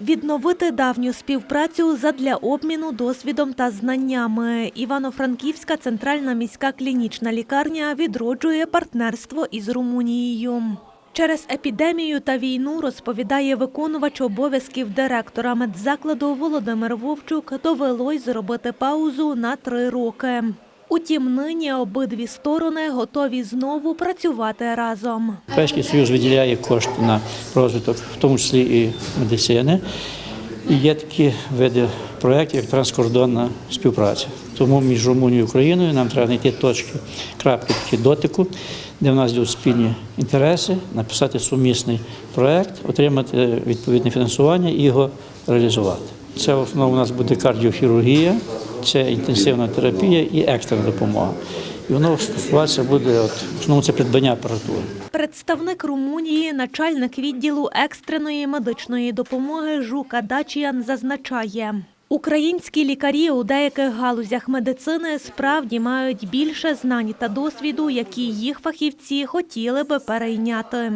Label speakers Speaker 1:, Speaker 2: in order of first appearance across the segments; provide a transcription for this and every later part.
Speaker 1: Відновити давню співпрацю задля обміну досвідом та знаннями. Івано-Франківська центральна міська клінічна лікарня відроджує партнерство із Румунією. Через епідемію та війну розповідає виконувач обов'язків директора медзакладу Володимир Вовчук. Довелось зробити паузу на три роки. Утім, нині обидві сторони готові знову працювати разом.
Speaker 2: Європейський Союз виділяє кошти на розвиток, в тому числі і медицини. І є такі види проєктів, як транскордонна співпраця. Тому між Румунією і Україною нам треба знайти точки, крапки такі дотику, де в нас йдуть спільні інтереси, написати сумісний проєкт, отримати відповідне фінансування і його реалізувати. Це в основному у нас буде кардіохірургія, це інтенсивна терапія і екстрена допомога. І воно стосуватися буде от, основному це придбання апаратури.
Speaker 1: Представник Румунії, начальник відділу екстреної медичної допомоги Жука Дачіян зазначає. Українські лікарі у деяких галузях медицини справді мають більше знань та досвіду, які їх фахівці хотіли би перейняти.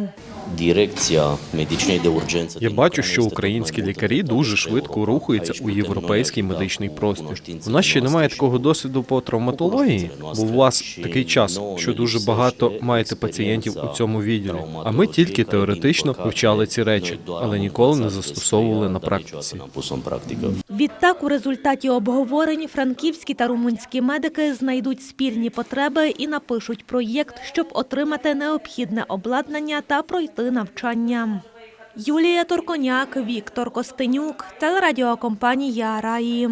Speaker 3: Дирекція медичної де урдженції.
Speaker 4: Я бачу, що українські лікарі дуже швидко рухаються у європейський медичний простір. У нас ще немає такого досвіду по травматології, бо у вас такий час, що дуже багато маєте пацієнтів у цьому відділі. А ми тільки теоретично вивчали ці речі, але ніколи не застосовували на практиці.
Speaker 1: Відтак, у результаті обговорень франківські та румунські медики знайдуть спільні потреби і напишуть проєкт, щоб отримати необхідне обладнання та пройти навчання. Юлія Турконяк, Віктор Костенюк, телерадіокомпанія Раї.